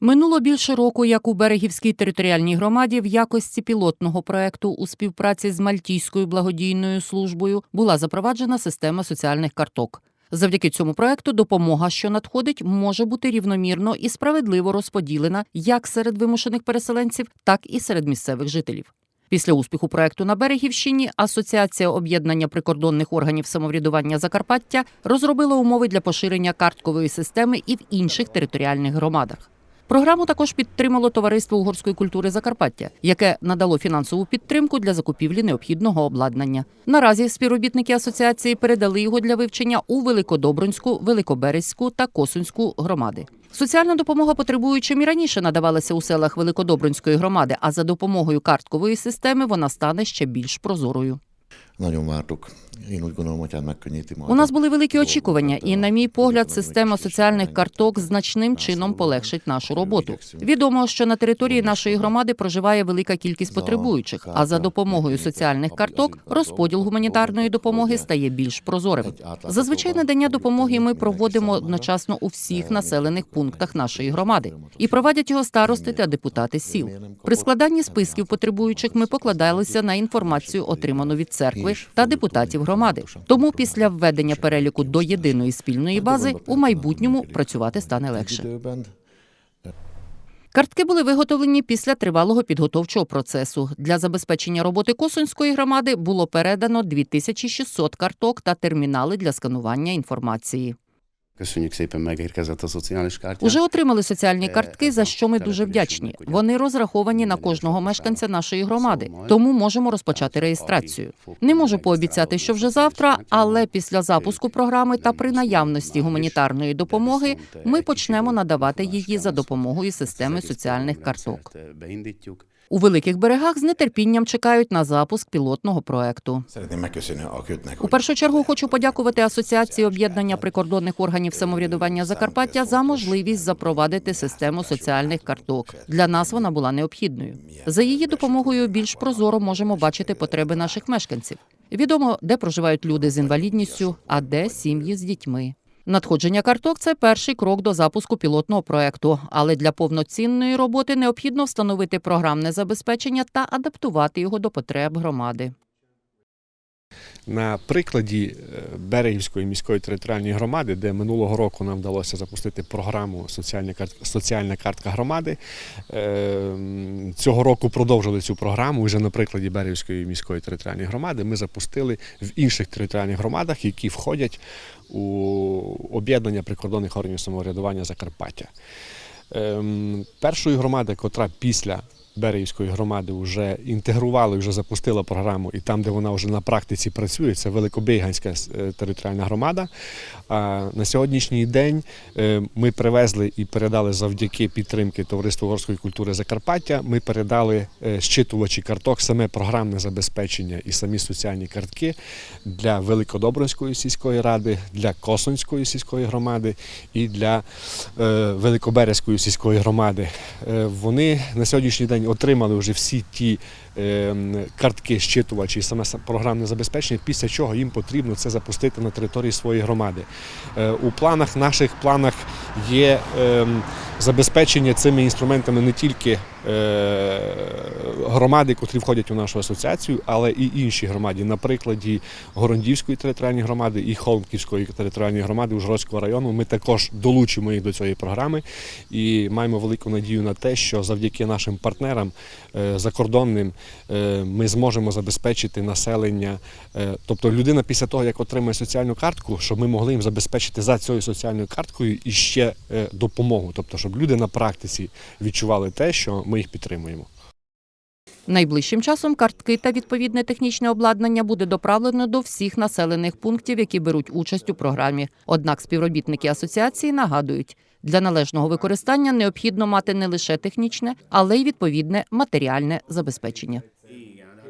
Минуло більше року, як у Берегівській територіальній громаді в якості пілотного проекту у співпраці з Мальтійською благодійною службою була запроваджена система соціальних карток. Завдяки цьому проекту допомога, що надходить, може бути рівномірно і справедливо розподілена як серед вимушених переселенців, так і серед місцевих жителів. Після успіху проекту на Берегівщині Асоціація об'єднання прикордонних органів самоврядування Закарпаття розробила умови для поширення карткової системи і в інших територіальних громадах. Програму також підтримало товариство угорської культури Закарпаття, яке надало фінансову підтримку для закупівлі необхідного обладнання. Наразі співробітники асоціації передали його для вивчення у Великодобронську, Великоберезьку та Косунську громади. Соціальна допомога потребуючим і раніше надавалася у селах Великодобронської громади, а за допомогою карткової системи вона стане ще більш прозорою. Nagyon vártuk. Én úgy gondolom, hogy megkönnyíti majd. У нас були великі очікування, і, на мій погляд, система соціальних карток значним чином полегшить нашу роботу. Відомо, що на території нашої громади проживає велика кількість потребуючих. А за допомогою соціальних карток розподіл гуманітарної допомоги стає більш прозорим. Зазвичай надання допомоги ми проводимо одночасно у всіх населених пунктах нашої громади і проводять його старости та депутати сіл. При складанні списків потребуючих ми покладалися на інформацію, отриману від церкви та депутатів громади. Тому після введення переліку до єдиної спільної бази у майбутньому працювати стане легше. Картки були виготовлені після тривалого підготовчого процесу. Для забезпечення роботи Косонської громади було передано 2600 карток та термінали для сканування інформації. Köszönjük szépen, megérkezett a szociális kártya. Уже отримали соціальні картки, за що ми дуже вдячні. Вони розраховані на кожного мешканця нашої громади, тому можемо розпочати реєстрацію. Не можу пообіцяти, що вже завтра, але після запуску програми та при наявності гуманітарної допомоги ми почнемо надавати її за допомогою системи соціальних карток. У великих берегах з нетерпінням чекають на запуск пілотного проекту. У першу чергу хочу подякувати Асоціації об'єднання прикордонних органів самоврядування Закарпаття за можливість запровадити систему соціальних карток. Для нас вона була необхідною. За її допомогою більш прозоро можемо бачити потреби наших мешканців. Відомо, де проживають люди з інвалідністю, а де сім'ї з дітьми. Надходження карток це перший крок до запуску пілотного проекту, але для повноцінної роботи необхідно встановити програмне забезпечення та адаптувати його до потреб громади. На прикладі е, Берегівської міської територіальної громади, де минулого року нам вдалося запустити програму Соціальна картка, соціальна картка громади. е, Цього року продовжили цю програму. Вже на прикладі Берегівської міської територіальної громади ми запустили в інших територіальних громадах, які входять у об'єднання прикордонних органів самоврядування Закарпаття. Ем, Першою громадою, котра після Берегівської громади вже інтегрувала і вже запустила програму, і там, де вона вже на практиці працює, це Великобейганська е, територіальна громада. А на сьогоднішній день е, ми привезли і передали завдяки підтримки Товариства угорської культури Закарпаття. Ми передали е, щитувачі карток, саме програмне забезпечення і самі соціальні картки для Великодобринської сільської ради, для Косонської сільської громади і для Великоберезької сільської громади. Вони на сьогоднішній день отримали вже всі ті е, картки щитувачі саме програмне забезпечення, після чого їм потрібно це запустити на території своєї громади. Е, У планах, наших планах є е, м, забезпечення цими інструментами не тільки е, громади, котрі входять у нашу асоціацію, але і інші громади, на прикладі Горондівської територіальної громади і Холмківської територіальної громади Ужгородського району. Ми також долучимо їх до цієї програми і маємо велику надію на те, що завдяки нашим партнерам е, закордонним е, ми зможемо забезпечити населення. Тобто людина після того, як отримає соціальну картку, щоб ми могли їм забезпечити за цією соціальною карткою і ще допомогу. Тобто, щоб люди на практиці відчували те, що ми їх підтримуємо. Найближчим часом картки та відповідне технічне обладнання буде доправлено до всіх населених пунктів, які беруть участь у програмі. Однак співробітники асоціації нагадують, для належного використання необхідно мати не лише технічне, але й відповідне матеріальне забезпечення.